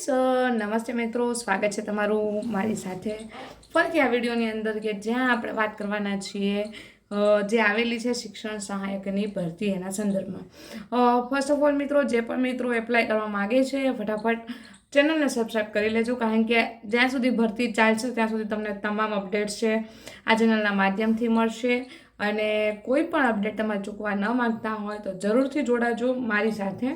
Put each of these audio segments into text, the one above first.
Friends નમસ્તે મિત્રો. સ્વાગત છે તમારું મારી સાથે. ફરીથી આ વિડીયોની અંદર કે જ્યાં આપણે વાત કરવાના છીએ જે આવેલી છે શિક્ષણ સહાયકની ભરતી એના સંદર્ભમાં. ફર્સ્ટ ઓફ ઓલ મિત્રો, જે પણ મિત્રો એપ્લાય કરવા માગે છે, ફટાફટ ચેનલને સબસ્ક્રાઈબ કરી લેજો, કારણ કે જ્યાં સુધી ભરતી ચાલશે, ત્યાં સુધી તમને તમામ અપડેટ્સ છે આ ચેનલના માધ્યમથી મળશે. અને કોઈ પણ અપડેટ તમારે ચૂકવા ન માંગતા હોય, તો જરૂરથી જોડાજો મારી સાથે.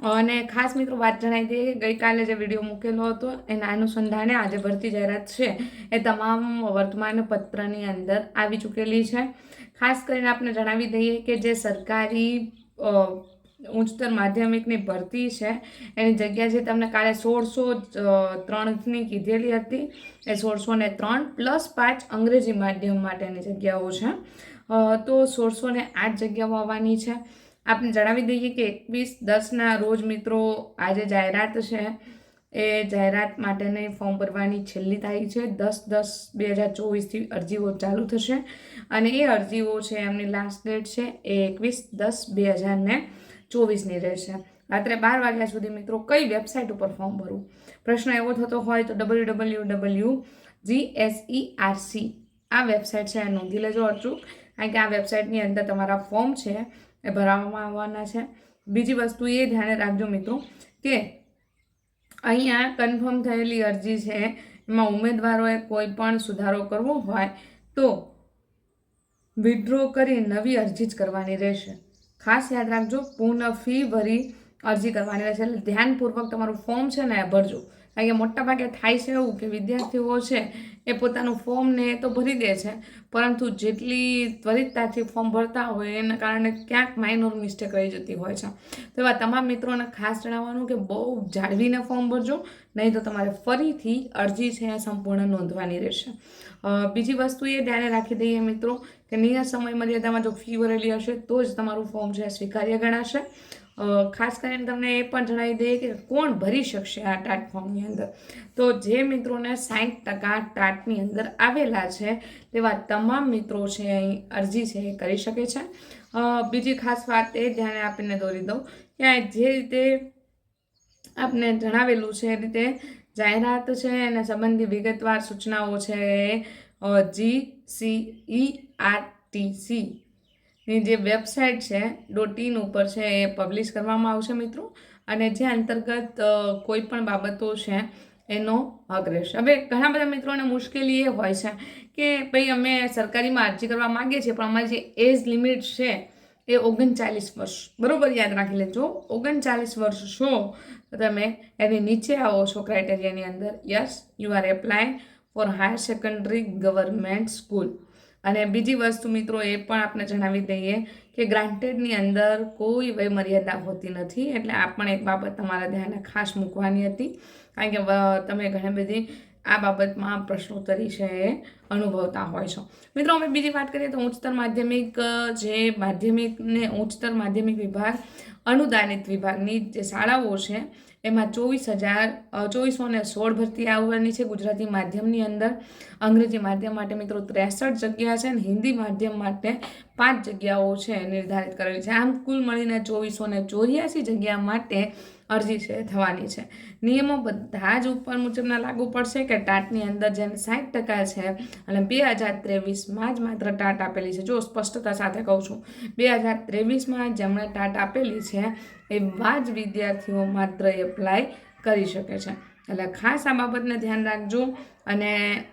અને ખાસ મિત્રો વાત જણાવી દઈએ કે ગઈકાલે જે વીડિયો મૂકેલો હતો, એના અનુસંધાને આજે ભરતી જાહેરાત છે. એ તમામ વર્તમાન પત્રની અંદર આવી ચૂકેલી છે. ખાસ કરીને આપણે જણાવી દઈએ કે જે સરકારી ઉચ્ચતર માધ્યમિકની ભરતી છે, એની જગ્યા જે તમને કાલે સોળસો ત્રણની કીધેલી હતી, એ સોળસો ને ત્રણ પ્લસ પાંચ અંગ્રેજી માધ્યમ માટેની જગ્યાઓ છે. તો સોળસો ને આઠ જગ્યાઓ આવવાની છે. આપણે જણાવી દઈએ કે એકવીસ, દસના રોજ મિત્રો આજે જાહેરાત છે. એ જાહેરાત માટેની ફોર્મ ભરવાની છેલ્લી તારીખ છે. દસ દસ બે હજાર ચોવીસથી અરજીઓ ચાલુ થશે. અને એ અરજીઓ છે એમની લાસ્ટ ડેટ છે એ એકવીસ, દસ બે હજાર ને ચોવીસની રહેશે. રાત્રે બાર વાગ્યા સુધી મિત્રો કઈ વેબસાઇટ ઉપર ફોર્મ ભરવું? પ્રશ્ન એવો થતો હોય તો W W W G S E R C આ વેબસાઇટ છે નોંધી લેજો અચૂક કારણ કે આ વેબસાઇટની અંદર તમારા ફોર્મ છે. એ ભરાવવામાં આવવાના છે. બીજી વસ્તુ એ ધ્યાને રાખજો મિત્રો કે અહીંયા કન્ફર્મ થયેલી અરજી છે, એમાં ઉમેદવારોએ કોઈ પણ સુધારો કરવો હોય તો વિડ્રો કરી નવી અરજી જ કરવાની રહેશે. ખાસ યાદ રાખજો, પૂર્ણ ફી ભરી અરજી કરવાની રહેશે. એટલે ધ્યાનપૂર્વક તમારું ફોર્મ છે ને ભરજો. કારણ કે મોટાભાગે થાય છે એવું કે વિદ્યાર્થીઓ છે એ પોતાનું ફોર્મને તો ભરી દે છે. પરંતુ જેટલી ત્વરિતતાથી ફોર્મ ભરતા હોય એના કારણે ક્યાંક માઇનોર મિસ્ટેક રહી જતી હોય છે. તો એવા તમામ મિત્રોને ખાસ જણાવવાનું કે બહુ જાળવીને ફોર્મ ભરજો, નહીં તો તમારે ફરીથી અરજી છે એ સંપૂર્ણ નોંધવાની રહેશે. બીજી વસ્તુ એ ધ્યાને રાખી દઈએ મિત્રો કે નિયત સમય મર્યાદામાં જો ફી ભરેલી હશે તો જ તમારું ફોર્મ છે સ્વીકાર્ય ગણાશે. ખાસ કરીને તમને એ પણ જણાવી દઈએ કે કોણ ભરી શકશે આ ટાટ ફોર્મની અંદર? તો જે મિત્રોને સાઠ ટકા ટાટની અંદર આવેલા છે, તેવા તમામ મિત્રો છે અહીં અરજી છે એ કરી શકે છે. બીજી ખાસ વાત એ, ધ્યાને આપીને દોરી દઉં કે જે રીતે આપને જણાવેલું છે એ રીતે જાહેરાત છે અને સંબંધી વિગતવાર સૂચનાઓ છે G, C, E, R, T, C ની જે વેબસાઇટ છે, ડોટ ઇન ઉપર છે, એ પબ્લિશ કરવામાં આવશે મિત્રો. અને જે અંતર્ગત કોઈ પણ બાબતો છે, એનો હક રહેશે. હવે ઘણા બધા મિત્રોને મુશ્કેલી એ હોય છે કે ભાઈ અમે સરકારીમાં અરજી કરવા માગીએ છીએ, પણ અમારી જે એજ લિમિટ છે, એ ઓગણચાલીસ વર્ષ. બરોબર યાદ રાખી લેજો, ઓગણચાલીસ વર્ષ છો, તો તમે એની નીચે આવો છો ક્રાઇટેરિયાની અંદર. Yes you are apply for higher secondary government school અને બીજી વસ્તુ મિત્રો એ પણ આપણે જણાવી દઈએ કે ગ્રાન્ટેડની અંદર કોઈ વય મર્યાદા હોતી નથી. એટલે આ પણ એક બાબત તમારા ધ્યાને ખાસ મૂકવાની હતી. કારણ કે તમે ઘણી બધી આ બાબતમાં પ્રશ્નોત્તરી છે એ અનુભવતા હોય છો. મિત્રો, અમે બીજી વાત કરીએ તો ઉચ્ચતર માધ્યમિક જે માધ્યમિકને ઉચ્ચતર માધ્યમિક વિભાગ અનુદાનિત વિભાગની જે શાળાઓ છે, એમાં ચોવીસ હજાર ચોવીસો ને સોળ ભરતી આવવાની છે ગુજરાતી માધ્યમની અંદર. અંગ્રેજી માધ્યમ માટે મિત્રો ત્રેસઠ જગ્યા છે અને હિન્દી માધ્યમ માટે પાંચ જગ્યાઓ છે નિર્ધારિત કરેલી છે. આમ કુલ મળીને ચોવીસો ને ચોર્યાસી જગ્યા માટે અરજી છે, થવાની છે. નિયમો બધા જ ઉપર મુજબના લાગુ પડશે કે ટાટની અંદર જેને સાઠ ટકા છે અને બે હજાર ત્રેવીસમાં જ માત્ર ટાટ આપેલી છે. જો સ્પષ્ટતા સાથે કહું છું, બે હજાર ત્રેવીસમાં જેમણે ટાટ આપેલી છે એવા જ વિદ્યાર્થીઓ માત્ર એપ્લાય કરી શકે છે. એટલે ખાસ આ બાબતને ધ્યાન રાખજો અને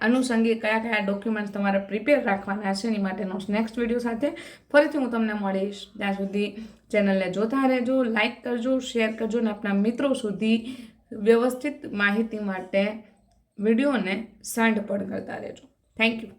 અનુસંગી કયા કયા ડોક્યુમેન્ટ્સ તમારે પ્રિપેર રાખવાના છે એની માટેનો નેક્સ્ટ વીડિયો સાથે ફરીથી હું તમને મળીશ. ત્યાં સુધી ચેનલને જોતા રહેજો લાઇક કરજો શેર કરજો અને આપણા મિત્રો સુધી વ્યવસ્થિત માહિતી માટે વિડીયોને સેન્ડ પણ કરતા રહેજો. Thank you